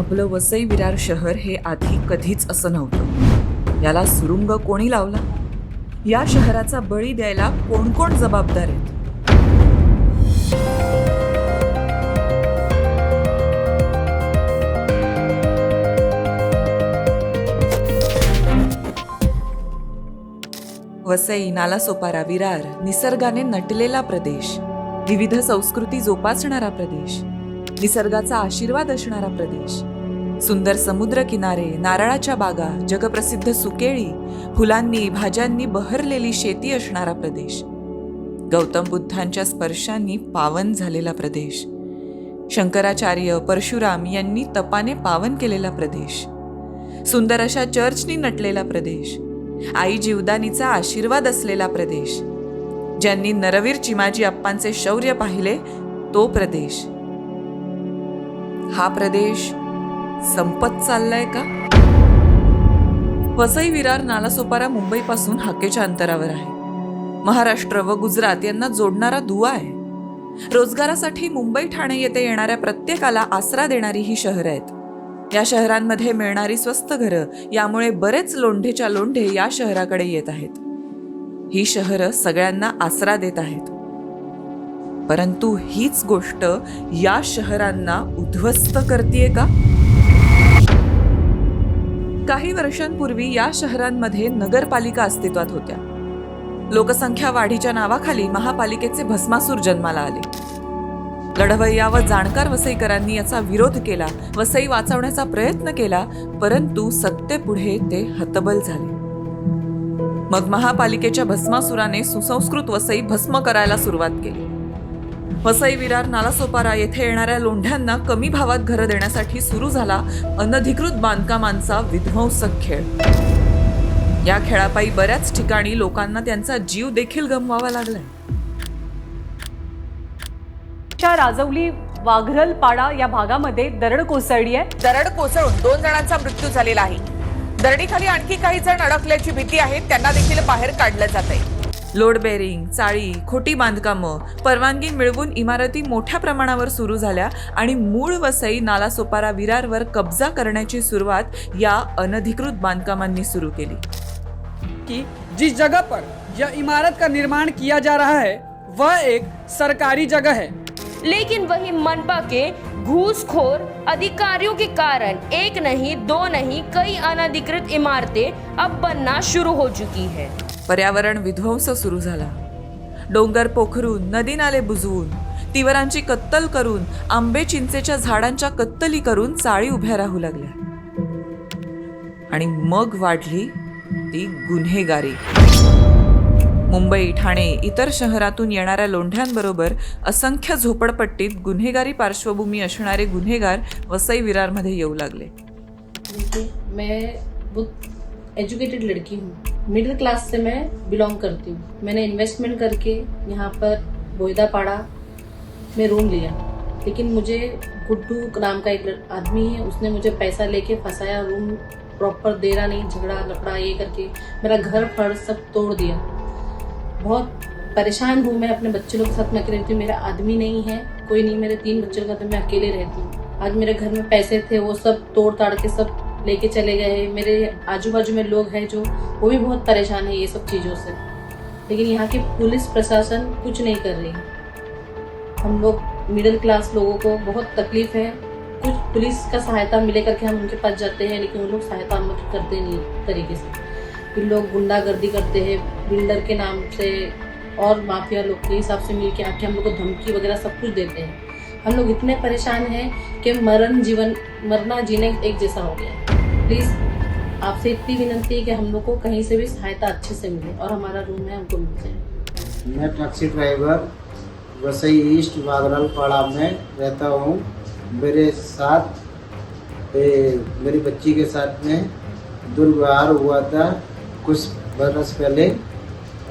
आपलं वसई विरार शहर हे आधी कधीच असं नव्हतं. याला सुरुंग कोणी लावला? या शहराचा बळी द्यायला कोण कोण जबाबदार आहेत? वसई नालासोपारा विरार निसर्गाने नटलेला प्रदेश. विविध संस्कृती जोपासणारा प्रदेश. निसर्गाचा आशीर्वाद असणारा प्रदेश. सुंदर समुद्र किनारे नारळाच्या बागा जगप्रसिद्ध सुकेळी फुलांनी भाज्यांनी बहरलेली शेती असणारा प्रदेश. गौतम बुद्धांच्या स्पर्शांनी पावन झालेला प्रदेश. शंकराचार्य परशुराम यांनी तपाने पावन केलेला प्रदेश. सुंदर अशा चर्चनी नटलेला प्रदेश. आई जीवदानीचा आशीर्वाद असलेला प्रदेश. ज्यांनी नरवीर चिमाजी अप्पांचे शौर्य पाहिले तो प्रदेश. हा प्रदेश संपत चाललाय का? वसई विरार नालासोपारा मुंबईपासून हाकेच्या अंतरावर आहे. महाराष्ट्र व गुजरात यांना जोडणारा दुवा आहे. रोजगारासाठी मुंबई ठाणे येथे येणाऱ्या प्रत्येकाला आसरा देणारी ही शहरं आहेत. या शहरांमध्ये मिळणारी स्वस्त घरं यामुळे बरेच लोंढेच्या लोंढे या शहराकडे येत आहेत. ही शहरं सगळ्यांना आसरा देत आहेत. परंतु हीच गोष्ट या शहरांना उद्ध्वस्त करतीये का? काही वर्षांपूर्वी या शहरांमध्ये नगरपालिका अस्तित्वात होत्या. लोकसंख्या वाढीच्या नावाखाली महापालिकेचे भस्मासूर जन्माला आले. लढवय्या व जाणकार वसईकरांनी याचा विरोध केला वसई वाचवण्याचा प्रयत्न केला परंतु सत्तेपुढे ते हतबल झाले. मग महापालिकेच्या भस्मासुराने सुसंस्कृत वसई भस्म करायला सुरुवात केली. वसई विरार नालासोपारा येथे येणाऱ्या लोंढ्यांना कमी भावात घरं देण्यासाठी सुरू झाला अनधिकृत बांधकामांचा विध्वंसक खेळ. या खेळापायी बऱ्याच ठिकाणी लोकांना त्यांचा जीव देखील गमवावा लागलाय. राजवली वाघरल पाडा या भागामध्ये दरड कोसळली आहे. दरड कोसळून दोन जणांचा मृत्यू झालेला आहे. दरडीखाली आणखी काही जण अडकल्याची भीती आहे त्यांना देखील बाहेर काढलं जात आहे लोड बेरिंग चाळी खोटी बांधकामं परवानगी मिळवून इमारती मोठ्या प्रमाणावर सुरू झाल्या आणि मूळ वसई नालासोपारा विरारवर कब्जा करण्याची सुरुवात या अनधिकृत बांधकामांनी सुरू केली. कि जिस जगह पर यह इमारत का निर्माण किया जा रहा है वह एक सरकारी जगह है। लेकिन वही मनपा के घूसखोर अधिकारियों के कारण एक नहीं दो नहीं कई अनधिकृत इमारतें अब बनना शुरू हो चुकी है। पर्यावरण विध्वंस सुरू झाला. डोंगर पोखरून नदी नाले बुजवून तिवरांची कत्तल करून आंबे चिंचेच्या झाडांच्या कत्तली करून चाळी उभ्या राहू लागल्या. आणि मग वाढली ती गुन्हेगारी. मुंबई ठाणे इतर शहरातून येणाऱ्या लोंढ्यांबरोबर असंख्य झोपडपट्टीत गुन्हेगारी पार्श्वभूमी असणारे गुन्हेगार वसई विरारमध्ये येऊ लागले. मैं एजुकेटेड लड़की हूँ। मिडिल क्लास से मैं बिलोंग करती हूँ। मैंने इन्वेस्टमेंट करके यहाँ पर बोयदा पाड़ा में रूम लिया। लेकिन मुझे गुड्डू नाम का एक आदमी है, उसने मुझे पैसा लेके फंसाया रूम प्रॉपर दे रहा नहीं, झगड़ा लपड़ा ये करके मेरा घर, फर्श सब तोड़ दिया। बहुत परेशान हूँ मैं अपने बच्चे के साथ, में अकेले रहती हूँ मेरा आदमी नहीं है, कोई नहीं, मेरे तीन बच्चों का तो मैं अकेले रहती हूँ। आज मेरे घर में पैसे थे, वो सब तोड़ ताड़ के सब लेके चले गए। मेरे आजू बाजू में लोग हैं जो, वो भी बहुत परेशान है ये सब चीज़ों से। लेकिन यहाँ की पुलिस प्रशासन कुछ नहीं कर रही। हम लोग मिडिल क्लास लोगों को बहुत तकलीफ़ है। कुछ पुलिस का सहायता मिले करके हम उनके पास जाते हैं, लेकिन वो लोग सहायता हम करते नहीं तरीके से। फिर लोग गुंडागर्दी करते हैं। बिल्डर के नाम से और माफिया लोग के हिसाब से मिल के आके हम लोग को धमकी वगैरह सब कुछ देते हैं। हम लोग इतने परेशान हैं कि मरण जीवन, मरना जीने एक जैसा हो गया है। प्लीज़ आपसे इतनी विनंती है कि हम लोग को कहीं से भी सहायता अच्छे से मिले और हमारा रूम है हमको मिल जाए। मैं taxi driver Vasai east Bagral Pada में रहता हूँ। मेरे साथ ए, मेरी बच्ची के साथ में दुर्व्यवहार हुआ था कुछ बरस पहले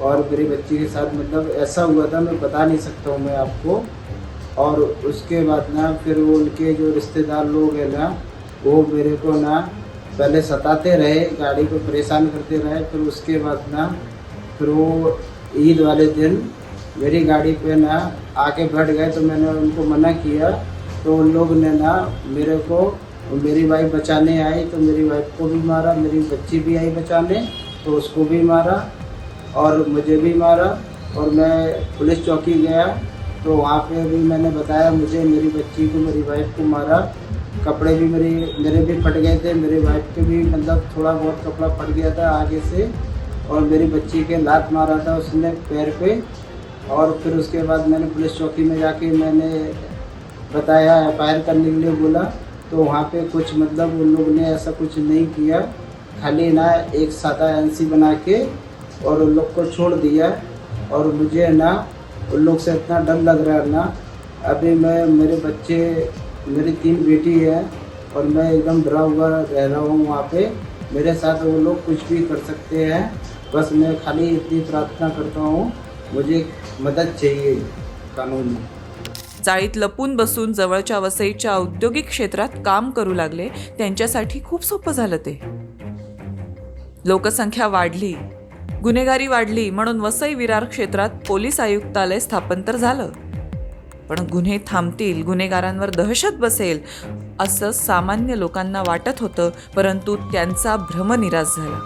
और मेरी बच्ची के साथ मतलब ऐसा हुआ था मैं बता नहीं सकता हूँ मैं आपको। और उसके बाद ना फिर वो उनके जो रिश्तेदार लोग हैं ना वो मेरे को ना पहले सताते रहे, गाड़ी को परेशान करते रहे, फिर उसके बाद ना, फिर वो ईद वाले दिन मेरी गाड़ी पे ना आके बैठ गए तो मैंने उनको मना किया। तो उन लोग ने ना मेरे को, मेरी वाइफ बचाने आई तो मेरी वाइफ को भी मारा, मेरी बच्ची भी आई बचाने तो उसको भी मारा और मुझे भी मारा और मैं पुलिस चौकी गया। तो वहाँ पे भी मैंने बताया, मुझे मेरी बच्ची को, मेरी वाइफ को मारा। कपड़े भी मेरी, मेरे भी फट गए थे, मेरी वाइफ के भी मतलब थोड़ा बहुत कपड़ा फट गया था आगे से, और मेरी बच्ची के लात मारा था उसने पैर पे, और फिर उसके बाद मैंने पुलिस चौकी में जाके मैंने बताया, एफआईआर करने के लिए बोला तो वहाँ पे कुछ मतलब उन लोगों ने ऐसा कुछ नहीं किया, खाली ना एक सादा एन बना के, और उन लोग को छोड़ दिया, और मुझे ना, उन लोग से इतना डर लग रहा है ना, अभी मैं, मेरे बच्चे मेरी तीन बेटी है और मैं एकदम डरा हुआ रह रहा हूँ वहाँ पे। मेरे साथ वो लोग कुछ भी कर सकते हैं। बस मैं खाली इतनी प्रार्थना करता हूँ मुझे मदद चाहिए कानूनी चाळीत लपून बसून जवळच्या वसईच्या औद्योगिक क्षेत्रात काम करू लागले त्यांच्यासाठी खूप सोपं झालं ते. लोकसंख्या वाढली गुन्हेगारी वाढली म्हणून वसई विरार क्षेत्रात पोलीस आयुक्तालय स्थापन तर झालं. पण गुन्हे थांबतील गुन्हेगारांवर दहशत बसेल असं सामान्य लोकांना वाटत होतं परंतु त्यांचा भ्रम निराश झाला.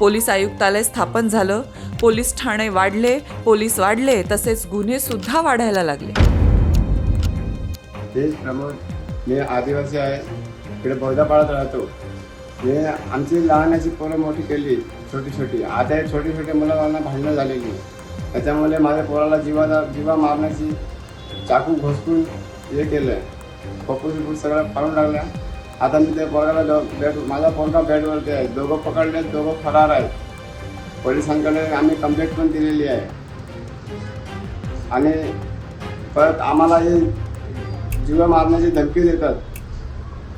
पोलीस आयुक्तालय स्थापन झालं पोलीस ठाणे वाढले पोलीस वाढले तसेच गुन्हे सुद्धा वाढायला लागले. तेच प्रमोद मी आदिवासी आहे इकडे बौद्धा पाळत राहतो. हे आमची लहानाची पोरं मोठी केली छोटी छोटी आता हे छोटी छोटी मुलांना भांडणं झालेली. त्याच्यामुळे माझ्या पोराला जीवा जीवा मारण्याची चाकू घुसकून हे केलं पप्पू बिप्पू सगळं फाडून लागलं आता मी ते पोराला बॅट बेड माझा पोरगा बेडवरती आहे. दोघं पकडले दोघं फरार आहेत. पोलिसांकडे आम्ही कंप्लेंट पण दिलेली आहे. आणि परत आम्हाला हे जीव मारण्याची धमकी देतात.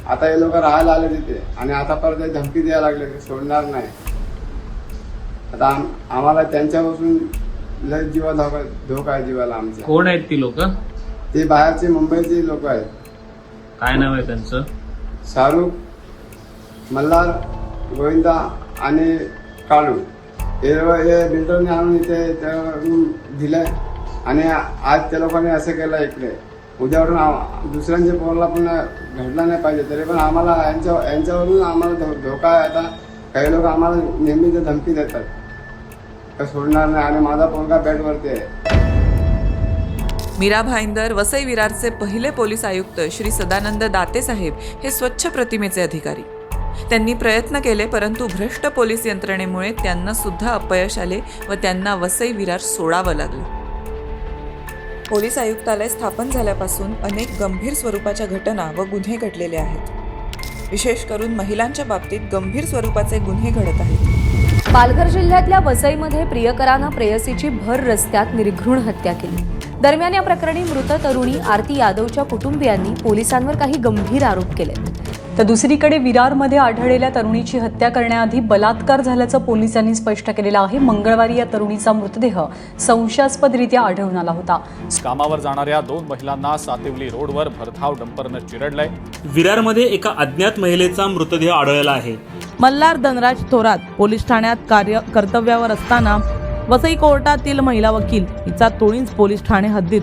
आता हे लोक राहायला आले तिथे. आणि आता परत हे धमकी द्यायला लागले की सोडणार नाही. आता आम- आम्हाला त्यांच्यापासून लय जीवा धोका धोका आहे जीवाला आमचा. कोण आहेत ती लोक? ते बाहेरचे मुंबईचे लोक आहेत. काय नाव आहे त्यांचं? शाहरुख मल्हार गोविंदा आणि काळू हे हे बिल्डरने आणून इथे त्या दिलंय. आणि आज त्या लोकांनी असं केलं इकडे. उद्यावरून आम- दुसऱ्यांच्या पोराला पण घडलं नाही पाहिजे तरी पण आम्हाला यांच्या यांच्यावरून आम्हाला धो धोका आहे. आता काही लोक आम्हाला नेहमी ते धमकी देतात. का सोडणार नाही? आणि माझा पोरगा बेडवरती आहे. मीरा भाईंदर वसई विरारचे पहिले पोलीस आयुक्त श्री सदानंद दाते साहेब हे स्वच्छ प्रतिमेचे अधिकारी. त्यांनी प्रयत्न केले परंतु भ्रष्ट पोलीस यंत्रणेमुळे त्यांना सुद्धा अपयश आले व त्यांना वसई विरार सोडावं लागलं. पोलीस आयुक्तालय स्थापन झाल्यापासून अनेक गंभीर स्वरूपाच्या घटना व गुन्हे घडलेले आहेत. विशेष करून महिलांच्या बाबतीत गंभीर स्वरूपाचे गुन्हे घडत आहेत. पालघर जिल्ह्यातल्या वसईमध्ये प्रियकरानं प्रेयसीची भर रस्त्यात निर्घृण हत्या केली. दरम्यान या प्रकरणी मृत तरुणी आरती यादवच्या कुटुंबियांनी पोलिसांवर काही गंभीर आरोप केले तर दुसरीकडे विरारमध्ये आढळलेल्या तरुणीची हत्या करण्याआधी बलात्कार झाल्याचं पोलिसांनी स्पष्ट केलेलं आहे. मंगळवारी या तरुणीचा मृतदेह संशयास्पदरित्या आढळून आला होता. कामावर जाणाऱ्या दोन महिलांना सातिवली रोडवर भरधाव डंपरनं चिरडलंय. विरारमध्ये एका अज्ञात महिलेचा मृतदेह आढळला आहे. मल्हार धनराज थोरात पोलीस ठाण्यात कार्य कर्तव्यावर असताना वसई कोर्टातील महिला वकील हिचा तुळींज पोलीस ठाणे हद्दीत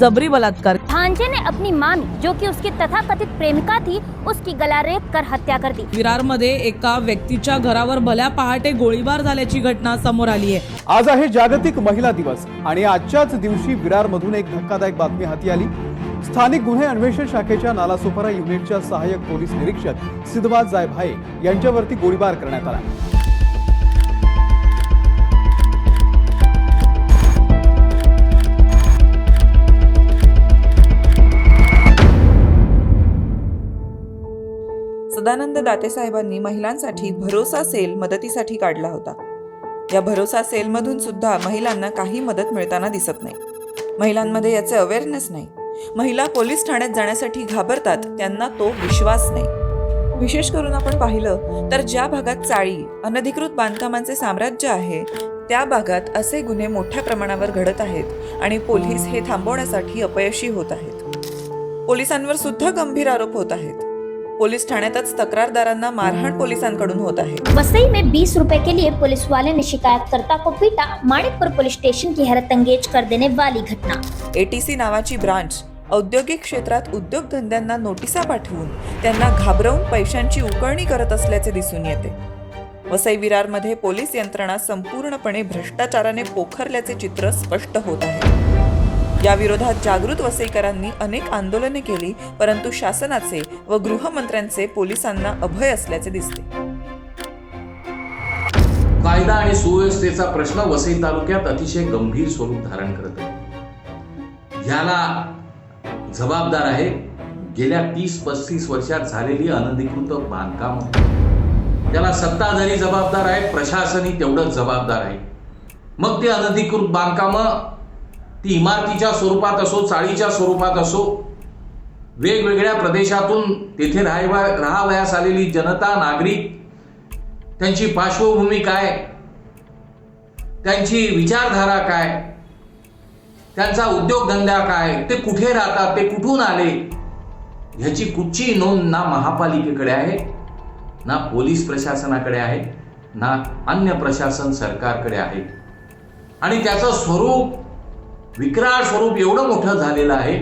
जबरी बलात्कार. भांजे ने अपनी मामी जो कि उसकी तथाकथित प्रेमिका थी उसकी गला रेप कर हत्या कर दी. विरारमध्ये एका व्यक्तीच्या घरावर भल्या पहाटे गोळीबार झाल्याची घटना समोर आली आहे. आज आहे जागतिक महिला दिवस आणि आजच्याच दिवशी विरारमधून एक धक्कादायक बातमी हाती आली. स्थानिक गुन्हे अन्वेषण शाखेच्या नालासोपारा युनिटच्या सहाय्यक पोलीस निरीक्षक सिद्धबाज जाय भाई यांच्यावरती गोळीबार करण्यात आला. सदानंद दातेसाहेबांनी महिलांसाठी भरोसा सेल मदतीसाठी काढला होता. या भरोसा सेलमधून सुद्धा महिलांना काही मदत मिळताना दिसत नाही. महिलांमध्ये याचे अवेअरनेस नाही. महिला पोलीस ठाण्यात जाण्यासाठी घाबरतात त्यांना तो विश्वास नाही. विशेष करून आपण पाहिलं तर ज्या भागात चाळी अनधिकृत बांधकामांचे साम्राज्य आहे त्या भागात असे गुन्हे मोठ्या प्रमाणावर घडत आहेत आणि पोलीस हे थांबवण्यासाठी अपयशी होत आहेत. पोलिसांवर सुद्धा गंभीर आरोप होत आहेत. पोलीस ठाण्यातच तक्रारदारांना मारहाण पोलिसांकडून होत आहे. वसई में बीस रुपए के लिए पुलिस वाले ने शिकायतकर्ता को पीटा माणिकपुर पुलिस स्टेशन की हैरत अंगेज कर देने वाली घटना. एटीसी नावाची ब्रांच औद्योगिक क्षेत्रात उद्योगधंद्यांना नोटिसा पाठवून त्यांना घाबरवून पैशांची उकळणी करत असल्याचे दिसून येते. वसई विरारमध्ये पोलीस यंत्रणा संपूर्णपणे भ्रष्टाचाराने पोखरल्याचे चित्र स्पष्ट होत आहे. या विरोधात जागृत वसईकरांनी अनेक आंदोलने केली परंतु शासनाचे व गृहमंत्र्यांचे पोलिसांना अभय असल्याचे दिसते. कायदा आणि सुव्यवस्थेचा प्रश्न वसई तालुक्यात अतिशय गंभीर स्वरूप धारण करत आहे. ह्याला जबाबदार आहे गेल्या तीस पस्तीस वर्षात झालेली अनधिकृत बांधकाम. त्याला सत्ता जबाबदार आहे प्रशासनही तेवढंच जबाबदार आहे. मग ते अनधिकृत बांधकाम ती इमारतीच्या स्वरूपात असो चाळीच्या स्वरूपात असो वेगवेगळ्या प्रदेशातून तेथे राहावा राहावयास आलेली जनता नागरिक त्यांची पार्श्वभूमी काय? त्यांची विचारधारा काय? त्यांचा उद्योगधंदा काय? ते कुठे राहतात? ते कुठून आले? ह्याची कुठची नोंद ना महापालिकेकडे आहे ना पोलीस प्रशासनाकडे आहे ना अन्य प्रशासन सरकारकडे आहे. आणि त्याचं स्वरूप विकराळ स्वरूप एवढं मोठं झालेलं आहे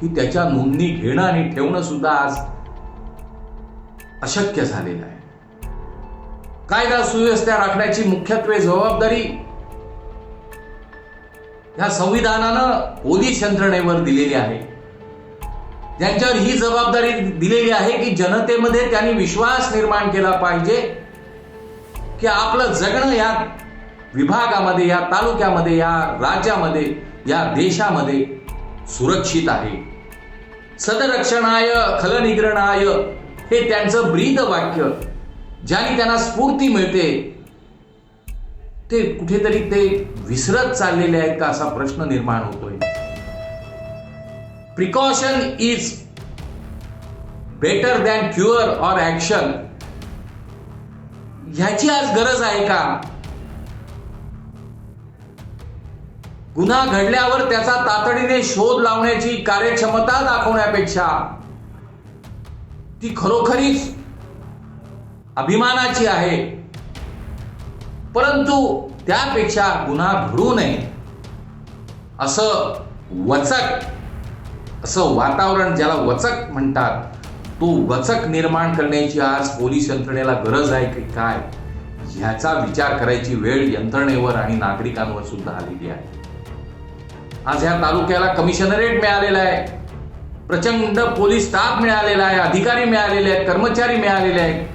की त्याच्या नोंदणी घेणं आणि ठेवणं सुद्धा आज अशक्य झालेलं आहे. कायदा सुव्यवस्था राखण्याची मुख्यत्वे जबाबदारी ह्या संविधानानं पोलीस यंत्रणेवर दिलेली आहे. त्यांच्यावर ही जबाबदारी दिलेली आहे की जनतेमध्ये त्यांनी विश्वास निर्माण केला पाहिजे की आपलं जगणं या विभागामध्ये या तालुक्यामध्ये या राज्यामध्ये या देशामध्ये सुरक्षित आहे. सदरक्षणाय खलनिग्रणाय हे त्यांचं ब्रीद वाक्य ज्याने त्यांना स्फूर्ती मिळते ते कुठेतरी ते विसरत चाललेले आहेत का असा प्रश्न निर्माण होतोय. Precaution is better than cure or action ह्याची आज गरज आहे का? गुन्हा घडल्यावर त्याचा तातडीने शोध लावण्याची कार्यक्षमता दाखवण्यापेक्षा ती खरोखरीच अभिमानाची आहे. परंतु त्यापेक्षा गुन्हा घडू नये असं वचक असं वातावरण ज्याला वचक म्हणतात तो वचक निर्माण करण्याची आज पोलीस यंत्रणेला गरज आहे की काय? ह्याचा विचार करायची वेळ यंत्रणेवर आणि नागरिकांवर सुद्धा आलेली आहे. आज ह्या तालुक्याला कमिशनरेट मिळालेलं आहे. प्रचंड पोलीस स्टाफ मिळालेला आहे अधिकारी मिळालेले आहेत कर्मचारी मिळालेले आहेत.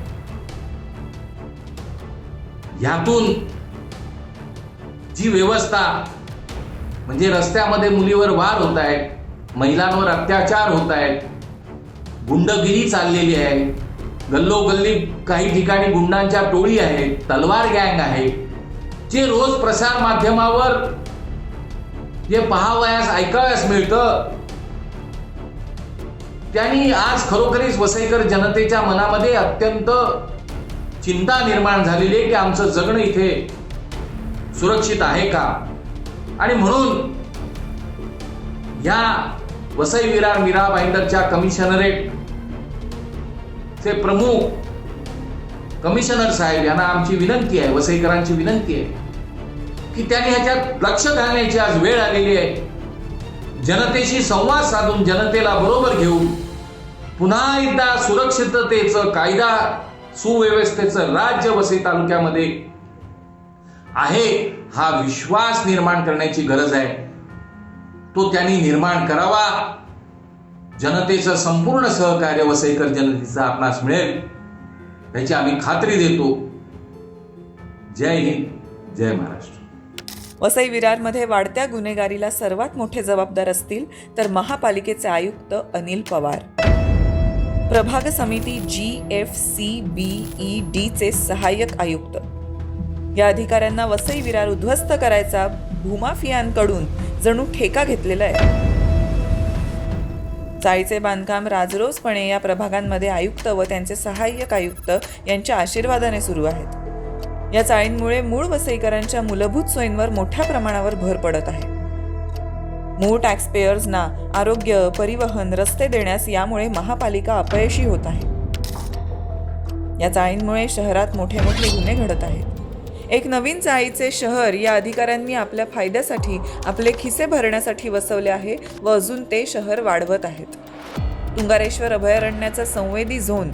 ह्यातून जी व्यवस्था म्हणजे रस्त्यामध्ये मुलीवर वार होत आहेत महिलांवर अत्याचार होत आहेत गुंडगिरी चाललेली आहे गल्लोगल्ली काही ठिकाणी गुंडांच्या टोळी आहेत तलवार गँग आहे जे रोज प्रसार माध्यमावर जे पहावयास ऐकावयास मिळतं. त्यांनी आज खरोखरीच वसईकर जनतेच्या मनामध्ये अत्यंत चिंता निर्माण झालेली आहे की आमचं जगणं इथे सुरक्षित आहे का? आणि म्हणून या वसई विरार मीरा भाईंदरच्या कमिशनरेट चे प्रमुख कमिशनर साहेब यांना आमची विनंती आहे वसईकरांची विनंती आहे. की त्यांनी ह्याच्यात लक्ष घालण्याची आज वेळ आलेली आहे. जनतेशी संवाद साधून जनतेला बरोबर घेऊन पुन्हा एकदा सुरक्षिततेचं कायदा सुव्यवस्थेचं राज्य वसई तालुक्यामध्ये आहे हा विश्वास निर्माण करण्याची गरज आहे. तो त्यांनी निर्माण करावा. जनतेचं संपूर्ण सहकार्य वसईकर जनतेचं आपणास मिळेल. याची आम्ही खात्री देतो. जय हिंद जय महाराष्ट्र. वसई विरारमध्ये वाढत्या गुन्हेगारीला सर्वात मोठे जबाबदार असतील तर महापालिकेचे आयुक्त अनिल पवार. प्रभाग समिती G F C B E डीचे सहाय्यक आयुक्त. या अधिकाऱ्यांना वसई विरार उद्ध्वस्त करायचा भूमाफियांकडून जणू ठेका घेतलेला आहे. चाळीचे बांधकाम राजरोसपणे या प्रभागांमध्ये आयुक्त व त्यांचे सहाय्यक आयुक्त यांच्या आशीर्वादाने सुरू आहेत. या चाळींमुळे मूळ वसईकरांच्या मूलभूत सोयींवर मोठ्या प्रमाणावर भर पडत आहे. मूळ टॅक्सपेयर्सना आरोग्य परिवहन रस्ते देण्यास यामुळे महापालिका अपयशी होत आहे. या चाळींमुळे शहरात मोठे मोठे गुन्हे घडत आहेत. एक नवीन चाळीचे शहर या अधिकाऱ्यांनी आपल्या फायद्यासाठी आपले खिसे भरण्यासाठी वसवले आहे व अजून ते शहर वाढवत आहेत. तुंगारेश्वर अभयारण्याचा संवेदी झोन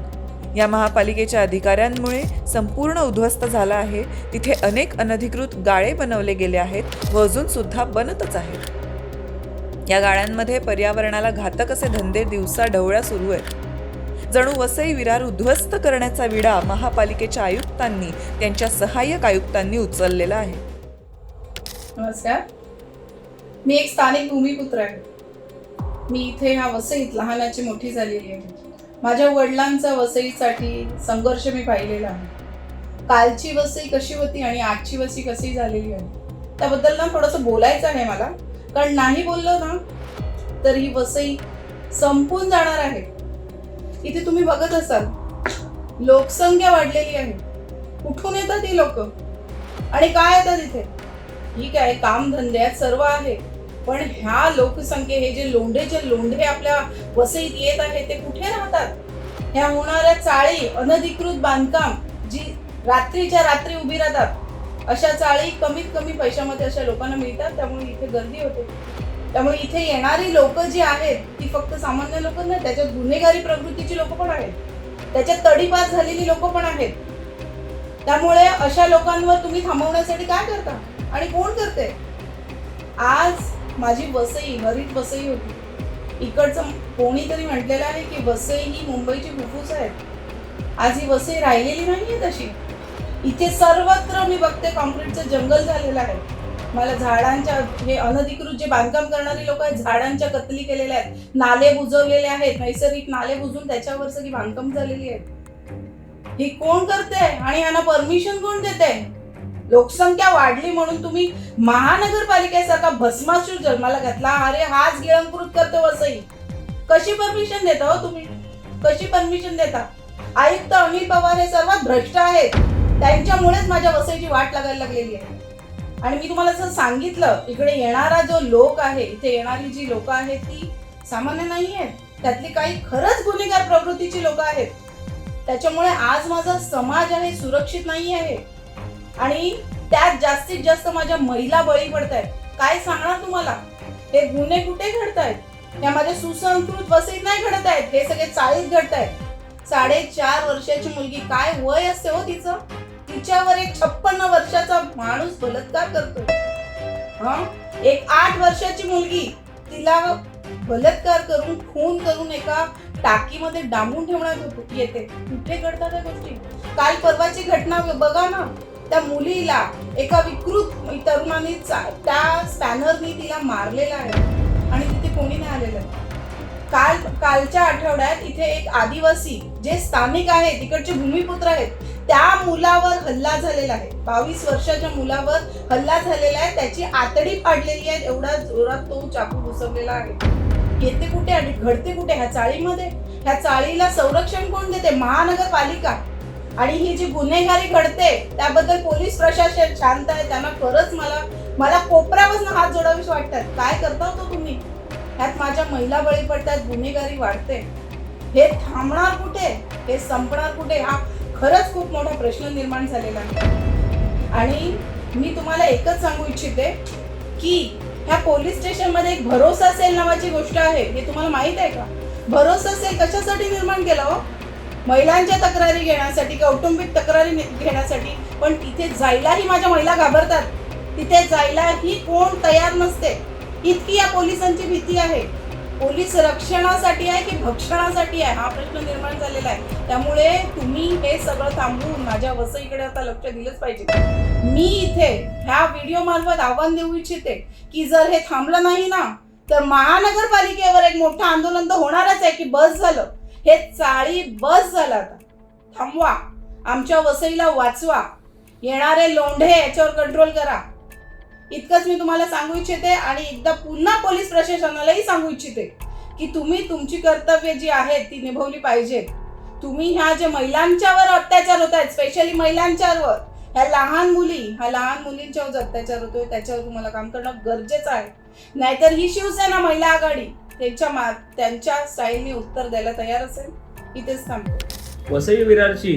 या महापालिकेच्या अधिकाऱ्यांमुळे संपूर्ण उद्ध्वस्त झाला आहे. तिथे अनेक अनधिकृत गाळे बनवले गेले आहेत व अजून सुद्धा बनतच आहेत. या गाळ्यांमध्ये पर्यावरणाला घातक असे धंदे दिवसा ढवळ्या सुरू आहेत. जणू वसई विरार उद्ध्वस्त करण्याचा विडा महापालिकेच्या आयुक्तांनी त्यांच्या सहाय्यक आयुक्तांनी उचललेला आहे. नमस्कार. मी एक स्थानिक भूमिपुत्र आहे. मी इथे ह्या वसईत लहानाची मोठी झालेली आहे. माझ्या वडिलांचा वसईसाठी संघर्ष मी पाहिलेला आहे. कालची वसई कशी होती आणि आजची वसई कशी झालेली आहे त्याबद्दल ना थोडंसं बोलायचं आहे मला. कारण नाही बोललो ना तर ही वसई संपून जाणार आहे. इथे तुम्ही बघत असाल लोकसंख्या वाढलेली आहे. कुठून येतात ही लोक? आणि काय येतात इथे? ठीक आहे कामधंदे सर्व आहे. पण ह्या लोकसंख्ये हे जे लोंढे जे लोंढे आपल्या वसईत येत आहे ते कुठे राहतात? ह्या होणाऱ्या चाळी अनधिकृत बांधकाम जी रात्रीच्या रात्री उभी राहतात अशा चाळी कमीत कमी पैशामध्ये अशा लोकांना मिळतात. त्यामुळे इथे गर्दी होते. त्यामुळे इथे येणारी लोक जी आहेत ती फक्त सामान्य लोक नाही त्याच्यात गुन्हेगारी प्रवृत्तीची लोक पण आहेत. त्याच्यात तडीपार झालेली लोक पण आहेत. त्यामुळे अशा लोकांवर तुम्ही थांबवण्यासाठी काय करता? आणि कोण करते आज माझी वसई हरित वसई होती. इकडचं कोणीतरी म्हटलेलं आहे की वसई ही मुंबईची फुफ्फुस आहे. आज ही वसई राहिलेली नाहीये तशी. इथे सर्वत्र मी बघते कॉन्क्रीटचं जंगल झालेलं आहे. मला झाडांच्या हे अनधिकृत जे बांधकाम करणारी लोक आहेत झाडांच्या कतली केलेल्या आहेत. नाले बुजवलेले आहेत. नैसर्गिक नाले बुजवून त्याच्यावर सगळी बांधकाम झालेली आहेत. हे कोण करते आणि यांना परमिशन कोण देते लोकसंख्या वाढली म्हणून तुम्ही महानगरपालिकेसारखा भस्मासूर जन्माला घातला. अरे हाच गिळंकृत करतो वसई. कशी परमिशन देता हो तुम्ही? कशी परमिशन देता? आयुक्त अनिल पवार हे सर्वात भ्रष्ट आहेत. त्यांच्यामुळेच माझ्या वसईची वाट लागायला लागलेली आहे. आणि मी तुम्हाला असं सांगितलं इकडे येणारा जो लोक आहे इथे येणारी जी लोक आहेत ती सामान्य नाही आहेत त्यातली काही खरंच गुन्हेगार प्रवृत्तीची लोक आहेत. त्याच्यामुळे आज माझा समाज आहे सुरक्षित नाही आहे आणि त्यात जास्तीत जास्त माझ्या महिला बळी पडत आहेत काय सांगणार तुम्हाला? हे गुन्हे कुठे घडत आहेत या माझ्या सुसंस्कृत वसईत नाही घडत आहेत हे सगळे चाळीत घडत आहेत साडेचार वर्षाची मुलगी काय वय असते हो तिचं? तिच्यावर एक छप्पन्न वर्षाचा माणूस बलात्कार करतो हा? एक आठ वर्षाची मुलगी तिला बलात्कार करून खून करून एका टाकीमध्ये डांबून ठेवण्यात येते. कुठे घडतात त्या गोष्टी? काल परवाची घटना बघा ना. त्या मुलीला एका विकृत तरुणाने त्या स्पॅनरनी तिला मारलेला आहे आणि तिथे कोणी नाही आलेलं. आहे. काल कालच्या आठवड्यात इथे एक आदिवासी जे स्थानिक आहेत तिकडचे भूमिपुत्र आहेत त्या मुलावर हल्ला झालेला आहे. बावीस वर्षाच्या मुलावर हल्ला झालेला आहे त्याची आतडी पाडलेली आहे एवढा जोरात तो चाकू घुसवलेला आहे. येते कुठे आणि घडते कुठे? ह्या चाळीमध्ये? ह्या चाळीला संरक्षण कोण देते? महानगरपालिका. आणि ही जी गुन्हेगारी घडते त्याबद्दल पोलीस प्रशासन शांत आहे. त्यांना खरंच मला मला कोपऱ्यापासून हात जोडावीस वाटतात. काय करता हो तो तुम्ही? ह्यात माझ्या महिला बळी पडतात गुन्हेगारी वाढते. हे थांबणार कुठे? हे संपणार कुठे? हा खरंच खूप मोठा प्रश्न निर्माण झालेला आहे. आणि मी तुम्हाला एकच सांगू इच्छिते की ह्या पोलीस स्टेशनमध्ये एक भरोसा सेल नावाची गोष्ट आहे. हे तुम्हाला माहीत आहे का? भरोसा सेल कशासाठी निर्माण केला हो? महिलांच्या तक्रारी घेण्यासाठी कौटुंबिक तक्रारी घेण्यासाठी पण तिथे जायलाही माझ्या महिला घाबरतात. तिथे जायलाही कोण तयार नसते. इतकी या पोलिसांची भीती आहे. पोलीस रक्षणासाठी आहे की भक्षणासाठी आहे? हा प्रश्न निर्माण झालेला आहे. त्यामुळे तुम्ही हे सगळं थांबवून माझ्या वसईकडे आता लक्ष दिलंच पाहिजे. मी इथे ह्या व्हिडिओ मार्फत आव्हान देऊ इच्छिते की जर हे थांबलं नाही ना तर महानगरपालिकेवर एक मोठं आंदोलन तर होणारच आहे की बस झालं. हे चाळी बस झाला आता. थांबवा. आमच्या वसईला वाचवा. येणारे लोंढे याच्यावर कंट्रोल करा. इतकंच मी तुम्हाला सांगू इच्छिते आणि एकदा पुन्हा पोलीस प्रशासनालाही सांगू इच्छिते की तुम्ही तुमची कर्तव्य जी आहेत ती निभवली पाहिजेत तुम्ही ह्या जे महिलांच्यावर अत्याचार होत आहेत स्पेशली महिलांच्यावर ह्या लहान मुली ह्या लहान मुलींच्यावर अत्याचार होतोय त्याच्यावर तुम्हाला काम करणं गरजेचं आहे. नाहीतर ही शिवसेना महिला आघाडी त्यांच्या मा त्यांच्या स्टाईलने उत्तर द्यायला तयार असेल इथेच थांबतो. वसई विरारची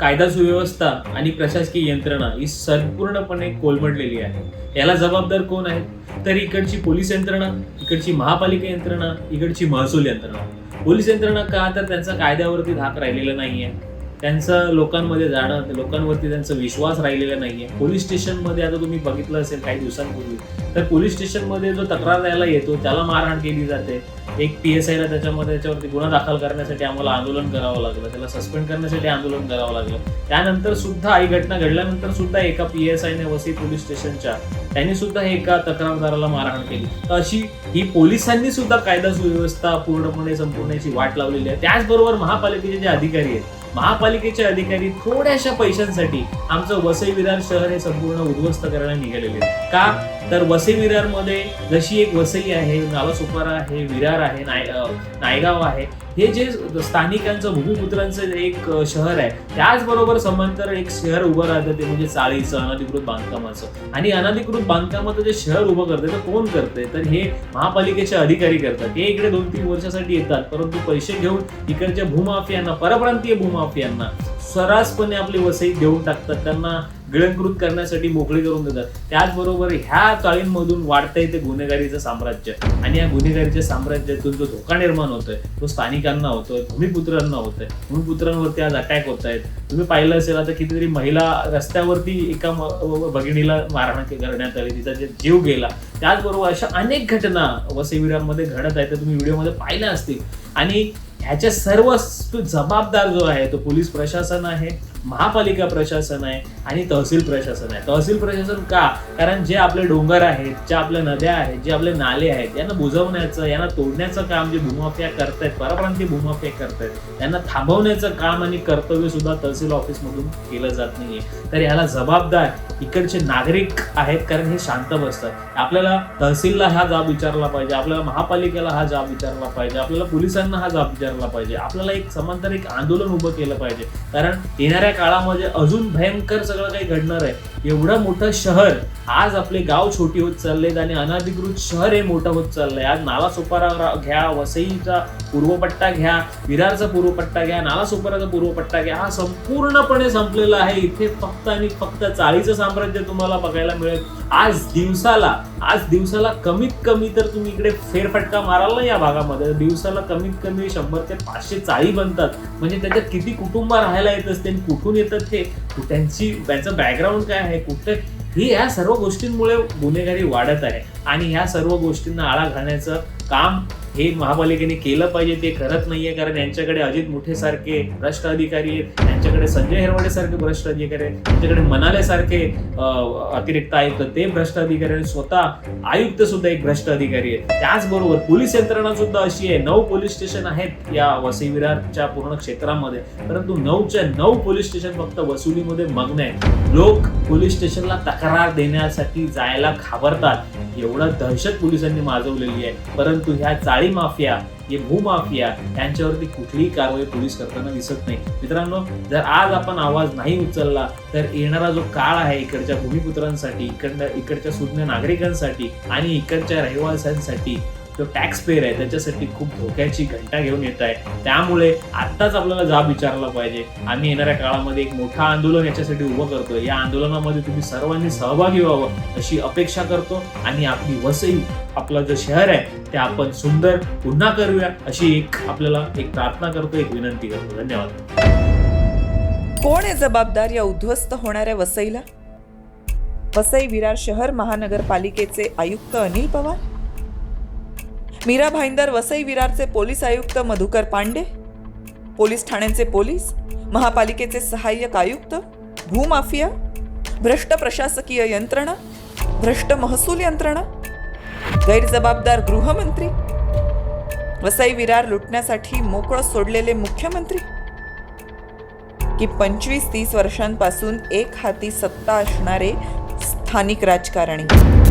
कायदा सुव्यवस्था आणि प्रशासकीय यंत्रणा ही संपूर्णपणे कोलमडलेली आहे. याला जबाबदार कोण आहे तर इकडची पोलीस यंत्रणा इकडची महापालिका यंत्रणा इकडची महसूल यंत्रणा. पोलीस यंत्रणा का तर त्यांचा कायद्यावरती धाक राहिलेला नाही आहे त्यांचं लोकांमध्ये जाणं लोकांवरती त्यांचा विश्वास राहिलेला नाहीये. पोलीस स्टेशनमध्ये आता तुम्ही बघितलं असेल काही दिवसांपूर्वी तर पोलीस स्टेशनमध्ये जो तक्रार द्यायला येतो त्याला मारहाण केली जाते. एक पी एस आयला त्याच्यामध्ये त्याच्यावरती गुन्हा दाखल करण्यासाठी आम्हाला आंदोलन करावं लागलं त्याला सस्पेंड करण्यासाठी आंदोलन करावं लागलं. त्यानंतर सुद्धा ही घटना घडल्यानंतर सुद्धा एका पी एस आयने वसई पोलीस स्टेशनच्या त्यांनी सुद्धा एका तक्रारदाराला मारहाण केली. तर अशी ही पोलिसांनी सुद्धा कायदा सुव्यवस्था पूर्णपणे संपूर्णाची वाट लावलेली आहे. त्याचबरोबर महापालिकेचे जे अधिकारी आहेत महापालिकेचे अधिकारी थोड्याशा पैशांसाठी आमचं वसई विरार शहर हे संपूर्ण उद्ध्वस्त करायला निघालेले का? तर वसई विरारमध्ये जशी एक वसई आहे नालासोपारा आहे विरार आहे नाय नायगाव आहे हे जे स्थानिकांचं भूमिपुत्रांचं एक शहर आहे त्याचबरोबर समांतर एक शहर उभं राहतं ते म्हणजे चाळीचं अनधिकृत बांधकामाचं. आणि अनधिकृत बांधकामाचं जे शहर उभं करते तर कोण करते तर हे महापालिकेचे अधिकारी करतात. हे इकडे दोन तीन वर्षासाठी येतात परंतु पैसे घेऊन इकडच्या भूमाफियांना परप्रांतीय भूमाफियांना सर्रासपणे आपली वसई देऊन टाकतात. त्यांना गिळंकृत करण्यासाठी मोकळी करून देतात. त्याचबरोबर ह्या चाळींमधून वाढतंय ते गुन्हेगारीचं साम्राज्य. आणि या गुन्हेगारीच्या साम्राज्यातून जो धोका निर्माण होतोय तो स्थानिकांना होतोय भूमिपुत्रांना होतोय. भूमिपुत्रांवरती आज अटॅक होत आहेत तुम्ही पाहिलं असेल आता कितीतरी महिला रस्त्यावरती एका भगिनीला मारहाण करण्यात आली तिचा जे जीव गेला. त्याचबरोबर अशा अनेक घटना वसईविरांमध्ये घडत आहेत तुम्ही व्हिडिओमध्ये पाहिल्या असतील. आणि ह्याच्या सर्व जबाबदार जो आहे तो पोलीस प्रशासन आहे. महापालिका प्रशासन आहे आणि तहसील प्रशासन आहे. तहसील प्रशासन का? कारण जे आपले डोंगर आहेत ज्या आपल्या नद्या आहेत जे आपले नाले आहेत यांना बुजवण्याचं यांना तोडण्याचं काम जे भूमाफिया करतायत परप्रांतीय भूमाफिया करतायत त्यांना थांबवण्याचं काम आणि कर्तव्य सुद्धा तहसील ऑफिसमधून केलं जात नाहीये. तर याला जबाबदार इकडचे नागरिक आहेत कारण हे शांत बसतात. आपल्याला तहसीलला हा जाब विचारला पाहिजे आपल्याला महापालिकेला हा जाब विचारला पाहिजे आपल्याला पोलिसांना हा जाब विचारला पाहिजे आपल्याला एक समांतर एक आंदोलन उभं केलं पाहिजे. कारण येणाऱ्या काळामध्ये अजून भयंकर सगळं काही घडणार आहे. एवढं मोठं शहर आज आपले गाव छोटी होत चाललेत आणि अनधिकृत शहर हे मोठं होत चाललंय. आज नालासोपारा घ्या वसईचा पूर्वपट्टा घ्या विरारचा पूर्वपट्टा घ्या नालासोपाराचा पूर्वपट्टा घ्या हा संपूर्णपणे संपलेला आहे. इथे फक्त आणि फक्त चाळीचं साम्राज्य तुम्हाला बघायला मिळेल. आज दिवसाला आज दिवसाला कमीत कमी तर तुम्ही इकडे फेरफटका माराल ना या भागामध्ये. दिवसाला कमीत कमी शंभर ते पाचशे चाळी बनतात. म्हणजे त्याच्यात किती कुटुंब राहायला येत असते कुठून येतात ते? त्यांची त्यांचं बॅकग्राऊंड काय आहे? कुठं? ही या सर्व गोष्टींमुळे गुन्हेगारी वाढत आहे. आणि ह्या सर्व गोष्टींना आळा घालण्याचं काम हे महापालिकेने केलं पाहिजे ते करत नाहीये कारण यांच्याकडे अजित मुठे सारखे भ्रष्ट अधिकारी आहेत. यांच्याकडे संजय हेरवडे सारखे भ्रष्ट अधिकारी आहेत. त्यांच्याकडे मनाले सारखे अतिरिक्त आयुक्त ते भ्रष्ट अधिकारी आहेत. स्वतः आयुक्त सुद्धा एक भ्रष्ट अधिकारी आहेत. त्याचबरोबर पोलीस यंत्रणा सुद्धा अशी आहे. नऊ पोलीस स्टेशन आहेत या वसई विरारच्या पूर्ण क्षेत्रामध्ये. परंतु नऊच्या नऊ पोलीस स्टेशन फक्त वसुलीमध्ये मग्न आहेत. लोक पोलीस स्टेशनला तक्रार देण्यासाठी जायला घाबरतात. एवढं दहशत पोलिसांनी माजवलेली आहे. परंतु ह्या काळी माफिया हे भूमाफिया यांच्यावरती कुठलीही कारवाई पोलीस करताना दिसत नाही. मित्रांनो जर आज आपण आवाज नाही उचलला तर येणारा जो काळ आहे इकडच्या भूमिपुत्रांसाठी इकडच्या इकडच्या सुज्ञ नागरिकांसाठी आणि इकडच्या रहिवाशांसाठी जो टॅक्स पेअर आहे त्याच्यासाठी खूप धोक्याची घंटा घेऊन येत आहे. त्यामुळे आत्ताच आपल्याला जाब विचारला पाहिजे. आम्ही येणाऱ्या काळामध्ये एक मोठं आंदोलन याच्यासाठी उभं करतोय. या आंदोलनामध्ये तुम्ही सर्वांनी सहभागी व्हावं अशी अपेक्षा करतो. आणि आपली वसई आपलं जे शहर आहे ते आपण सुंदर पुन्हा करूया अशी एक आपल्याला एक प्रार्थना करतो एक विनंती करतो. धन्यवाद. कोण आहे जबाबदार या उद्ध्वस्त होणाऱ्या वसईला? वसई विरार शहर महानगरपालिकेचे आयुक्त अनिल पवार? मीरा भाईंदर वसई विरारचे पोलीस आयुक्त मधुकर पांडे पोलीस ठाण्यांचे पोलीस महापालिकेचे सहाय्यक आयुक्त भूमाफिया भ्रष्ट प्रशासकीय यंत्रणा भ्रष्ट महसूल यंत्रणा गैरजबाबदार गृहमंत्री वसई विरार लुटण्यासाठी मोकळं सोडलेले मुख्यमंत्री. की पंचवीस तीस वर्षांपासून एक हाती सत्ता असणारे स्थानिक राजकारणी.